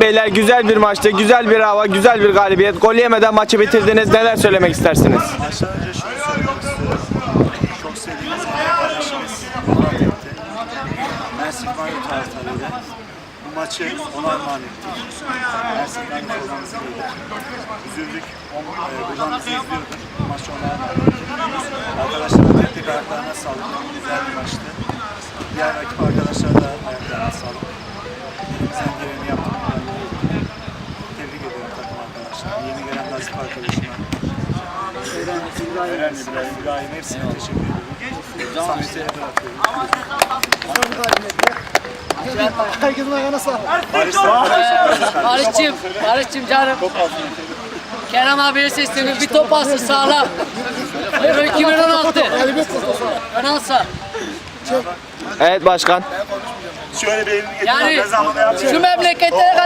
Beyler güzel bir maçtı, güzel bir hava, güzel bir galibiyet. Gol yemeden maçı bitirdiniz. Neler söylemek istersiniz? Baştan önce şunu söylemek istiyorum. Çok sevdiğimiz arkadaşımız Murat etti. Mersin Banyo taraftarıyla bu maçı ona armağan ettik. Mersin Banyo giydik. Üzüldük. O, e, buradan bizi izliyordur. Bu maçı ona armağan ettik. Arkadaşlarım tek tek ayaklarına sağlık. Güzel bir maçtı. Diğer rakip arkadaşlar da ayaklarına sağlık. Nazif arkadaşıma. Eren, İbrahim, İbrahim hepsine teşekkür ederim. Samet'e bırakıyorum. Herkesin ayağına sağlık. Barış arkadaşım. Barış'cığım, Barış'cığım canım. Kerem abiye sesleniyorum. Bir top alsın sağlam. Euro 2016. Fransa. Evet başkan. Şöyle bir elini getir. Yani şu memleketlere kadar